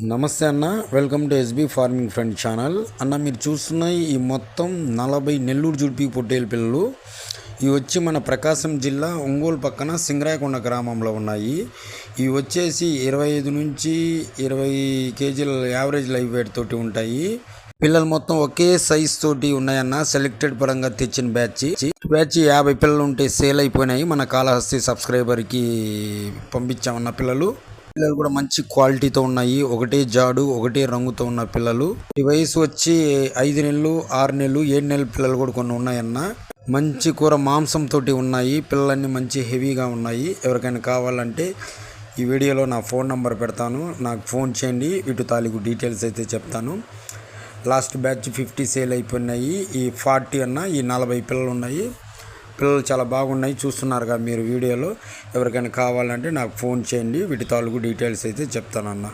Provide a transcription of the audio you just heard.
నమస్తే అన్న. Welcome to SB farming friend channel అన్న మీరు చూస్తున్న ఈ మొత్తం నలభై నెల్లూరు జుడిపి పొట్టేలు పిల్లలు ఇవి వచ్చి మన ప్రకాశం జిల్లా ఒంగోలు పక్కన సింగరాయకొండ గ్రామంలో ఉన్నాయి. ఇవి వచ్చేసి ఇరవై ఐదు నుంచి ఇరవై కేజీల యావరేజ్ లైవ్ వెయిట్ తోటి ఉంటాయి. పిల్లలు మొత్తం ఒకే సైజ్ తోటి ఉన్నాయన్న సెలెక్టెడ్ పరంగా తెచ్చిన బ్యాచ్ బ్యాచ్ యాభై పిల్లలు ఉంటే సేల్ అయిపోయినాయి. మన కాళహస్తి సబ్స్క్రైబర్కి పంపించామన్న పిల్లలు. పిల్లలు కూడా మంచి క్వాలిటీతో ఉన్నాయి. ఒకటే జాడు ఒకటే రంగుతో ఉన్న పిల్లలు. ఈ వయసు వచ్చి ఐదు నెలలు ఆరు నెలలు ఏడు నెలల పిల్లలు కూడా కొన్ని ఉన్నాయన్న. మంచి కూర మాంసంతో ఉన్నాయి. పిల్లలన్నీ మంచి హెవీగా ఉన్నాయి. ఎవరికైనా కావాలంటే ఈ వీడియోలో నా ఫోన్ నంబర్ పెడతాను. నాకు ఫోన్ చేయండి. ఇటు తాలూకు డీటెయిల్స్ అయితే చెప్తాను. లాస్ట్ బ్యాచ్ ఫిఫ్టీ సేల్ అయిపోయినాయి. ఈ ఫార్టీ అన్న ఈ నలభై పిల్లలు ఉన్నాయి. పిల్లలు చాలా బాగున్నాయి చూస్తున్నారుగా మీరు వీడియోలో. ఎవరికైనా కావాలంటే నాకు ఫోన్ చేయండి వీటి తాలూకు డీటెయిల్స్ అయితే చెప్తానన్నా.